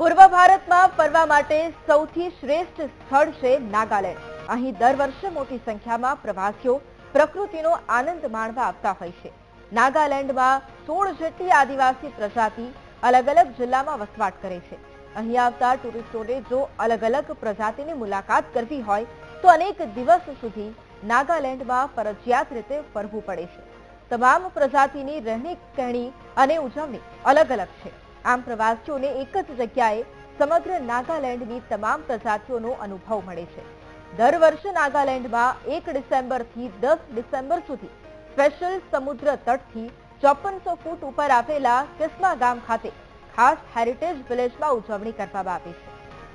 પૂર્વ ભારતમાં ફરવા માટે સૌથી શ્રેષ્ઠ સ્થળ છે નાગાલેન્ડ. અહીં દર વર્ષે મોટી સંખ્યામાં પ્રવાસીઓ પ્રકૃતિનો આનંદ માણવા આવતા હોય છે. નાગાલેન્ડમાં સોળ જેટલી આદિવાસી પ્રજાતિ અલગ અલગ જિલ્લામાં વસવાટ કરે છે. અહીં આવતા ટુરિસ્ટોને જો અલગ અલગ પ્રજાતિની મુલાકાત કરવી હોય, તો અનેક દિવસ સુધી નાગાલેન્ડમાં ફરજિયાત રીતે ફરવું પડે છે. તમામ પ્રજાતિની રહેણી કહેણી અને ઉજવણી અલગ અલગ છે. આમ પ્રવાસીઓને એક જ જગ્યાએ સમગ્ર નાગાલેન્ડની તમામ પ્રજાતિઓનો અનુભવ મળે છે. દર વર્ષે નાગાલેન્ડમાં એક ડિસેમ્બરથી દસ ડિસેમ્બર સુધી સ્પેશિયલ સમુદ્ર તટથી ચોપનસો ફૂટ ઉપર આવેલા કિસ્મા ગામ ખાતે ખાસ હેરિટેજ વિલેજમાં ઉજવણી કરવામાં આવે છે.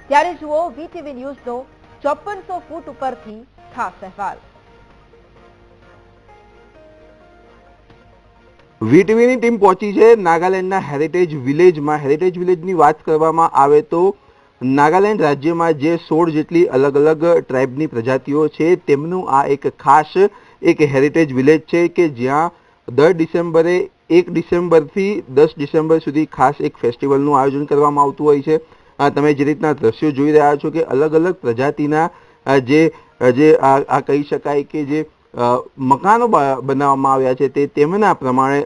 ત્યારે જુઓ વીટીવી ન્યૂઝનો ચોપનસો ફૂટ ઉપરથી ખાસ અહેવાલ. વીટીવીની ટીમ પહોંચી છે નાગાલેન્ડના હેરિટેજ વિલેજમાં. હેરિટેજ વિલેજની વાત કરવામાં આવે તો નાગાલેન્ડ રાજ્યમાં જે સોળ જેટલી અલગ અલગ ટ્રાઇબની પ્રજાતિઓ છે, તેમનું આ એક ખાસ એક હેરિટેજ વિલેજ છે કે જ્યાં દર ડિસેમ્બરે એક ડિસેમ્બરથી દસ ડિસેમ્બર સુધી ખાસ એક ફેસ્ટિવલનું આયોજન કરવામાં આવતું હોય છે. તમે જે રીતના દ્રશ્યો જોઈ રહ્યા છો કે અલગ અલગ પ્રજાતિના જે જે આ કહી શકાય કે જે મકાનો બનાવવામાં આવ્યા છે તે તેમના પ્રમાણે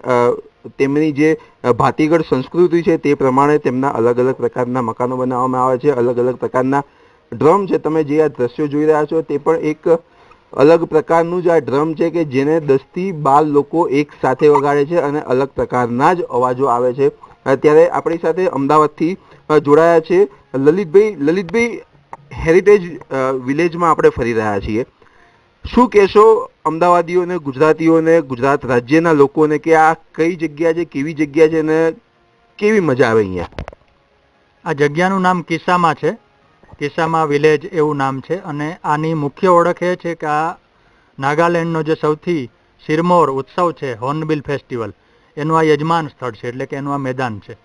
તેમની જે ભાતીગળ સંસ્કૃતિ છે તે પ્રમાણે તેમના અલગ અલગ પ્રકારના મકાનો બનાવવામાં આવે છે અલગ અલગ પ્રકારના ડ્રમ છે. તમે જે આ દ્રશ્યો જોઈ રહ્યા છો તે પણ એક અલગ પ્રકારનું જ આ ડ્રમ છે કે જેને દસથી બાર લોકો એક સાથે વગાડે છે અને અલગ પ્રકારના જ અવાજો આવે છે. અત્યારે આપણી સાથે અમદાવાદથી જોડાયા છે લલિતભાઈ લલિતભાઈ હેરિટેજ વિલેજમાં આપણે ફરી રહ્યા છીએ. શું કહેશો અમદાવાદીઓને, ગુજરાતીઓને, ગુજરાત રાજ્યના લોકોને કે આ કઈ જગ્યા છે, કેવી જગ્યા છે અને કેવી મજા આવે અહીંયા? આ જગ્યાનું નામ કિસ્સામાં છે. કિસ્સામાં વિલેજ એવું નામ છે અને આની મુખ્ય ઓળખ એ છે કે આ નાગાલેન્ડનો જે સૌથી શિરમોર ઉત્સવ છે, હોર્નબિલ ફેસ્ટિવલ, એનું આ યજમાન સ્થળ છે, એટલે કે એનું આ મેદાન છે.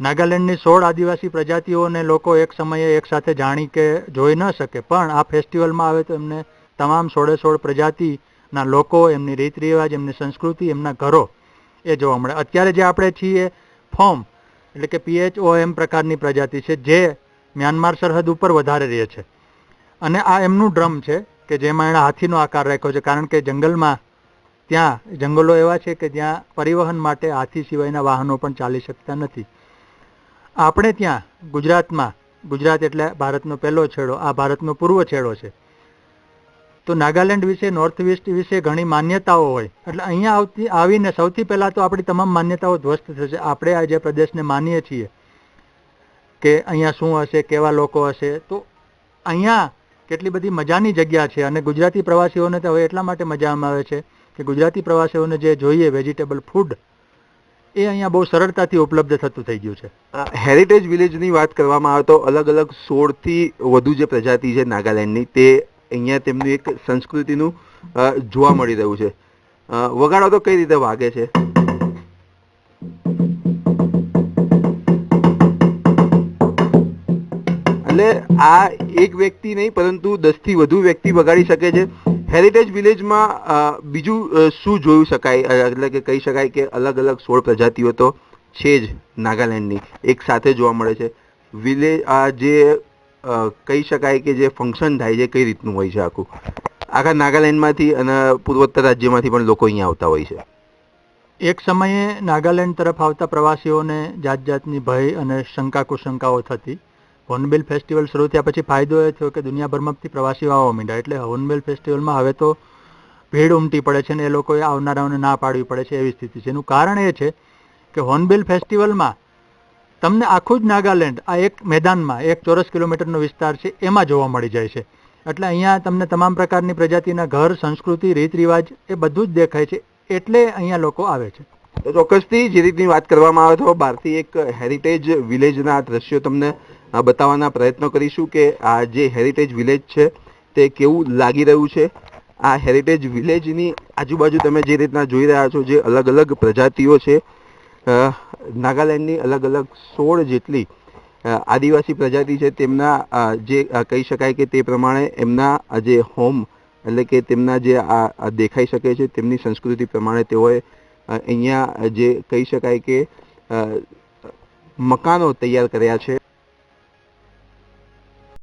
નાગાલેન્ડની સોળ આદિવાસી પ્રજાતિઓને લોકો એક સમયે એક સાથે જાણી કે જોઈ ન શકે, પણ આ ફેસ્ટિવલમાં આવે તો એમને તમામ સોળે સોળ પ્રજાતિના લોકો, એમની રીત રિવાજ, એમની સંસ્કૃતિ, એમના ઘરો, એ જોવા મળે. અત્યારે જે આપણે છીએ ફોર્મ, એટલે કે પીએચઓ એમ પ્રકારની પ્રજાતિ છે, જે મ્યાનમાર સરહદ ઉપર વધારે રહે છે. અને આ એમનું ડ્રમ છે કે જેમાં એણે હાથીનો આકાર રાખ્યો છે, કારણ કે જંગલમાં ત્યાં, જંગલો એવા છે કે જ્યાં પરિવહન માટે હાથી સિવાયના વાહનો પણ ચાલી શકતા નથી. આપણે ત્યાં ગુજરાતમાં, ગુજરાત એટલે ભારતનો પહેલો છેડો, આ ભારતનો પૂર્વ છેડો છે. તો નાગાલેન્ડ વિશે નોર્થ વેસ્ટ વિશે ઘણી માન્યતાઓ હોય. એટલે અહીંયા આવતી, આવીને સૌથી પહેલાં તો આપણી તમામ માન્યતાઓ ધ્વસ્ત થશે. આપણે આ જે પ્રદેશને માનીએ છીએ કે અહીંયા શું હશે, કેવા લોકો હશે, તો અહીંયા કેટલી બધી મજાની જગ્યા છે. અને ગુજરાતી પ્રવાસીઓને તો હવે એટલા માટે મજામાં આવે છે કે ગુજરાતી પ્રવાસીઓને જે જોઈએ વેજીટેબલ ફૂડ એ અહીંયા બહુ સરળતાથી ઉપલબ્ધ થતું થઈ ગયું છે. હેરિટેજ વિલેજની વાત કરવામાં આવે તો અલગ અલગ સોળથી વધુ જે પ્રજાતિ છે નાગાલેન્ડની, તે અહીંયા તેમની એક સંસ્કૃતિનું જોવા મળી રહ્યું છે. વગાડો તો કઈ રીતે વાગે છે? એટલે આ એક વ્યક્તિ નહીં, પરંતુ દસથી વધુ વ્યક્તિ વગાડી શકે છે. હેરિટેજ વિલેજમાં બીજું શું જોઈ શકાય? એટલે કે કહી શકાય કે અલગ અલગ સોળ પ્રજાતિઓ તો છે જ નાગાલેન્ડની, એક સાથે જોવા મળે છે. વિલેજ આ જે કહી શકાય કે જે ફંક્શન થાય છે, કઈ રીતનું હોય છે આખું? આખા નાગાલેન્ડમાંથી અને પૂર્વોત્તર રાજ્યમાંથી પણ લોકો અહીંયા આવતા હોય છે. એક સમયે નાગાલેન્ડ તરફ આવતા પ્રવાસીઓને જાત જાતની ભય અને શંકા કુશંકાઓ થતી. હોર્નબિલ ફેસ્ટિવલ શરૂ થયા પછી ફાયદો એ થયો કે દુનિયાભરમાંથી પ્રવાસીઓ આવવા માંડ્યા. એટલે હોર્નબિલ ફેસ્ટિવલમાં હવે તો ભીડ ઉમટી પડે છે ને એ લોકોએ આવનારાઓને ના પાડવી પડે છે એવી સ્થિતિ છે. એનું કારણ એ છે કે હોર્નબિલ ફેસ્ટિવલમાં તમને આખું જ નાગાલેન્ડ, આ એક મેદાનમાં, એક ચોરસ કિલોમીટરનો વિસ્તાર છે, એમાં જોવા મળી જાય છે. એટલે અહીંયા તમને તમામ પ્રકારની પ્રજાતિના ઘર, સંસ્કૃતિ રીત રિવાજ એ બધું જ દેખાય છે, એટલે અહીંયા લોકો આવે છે. ચોક્કસથી જે રીતની વાત કરવામાં આવે તો બહારથી એક હેરિટેજ વિલેજના દ્રશ્યો તમને બતાવવાના પ્રયત્નો કરીશું કે આ જે હેરિટેજ વિલેજ છે, તે કેવું લાગી રહ્યું છે. આ હેરિટેજ વિલેજની આજુબાજુ તમે જે રીતના જોઈ રહ્યા છો, જે અલગ અલગ પ્રજાતિઓ છે નાગાલેન્ડની અલગ અલગ સોળ જેટલી આદિવાસી પ્રજાતિ છે તેમના જે કહી શકાય કે તે પ્રમાણે એમના જે હોમ એટલે કે તેમના જે આ દેખાઈ શકે છે તેમની સંસ્કૃતિ પ્રમાણે તેઓએ અહીંયા જે કહી શકાય કે મકાનો તૈયાર કર્યા છે.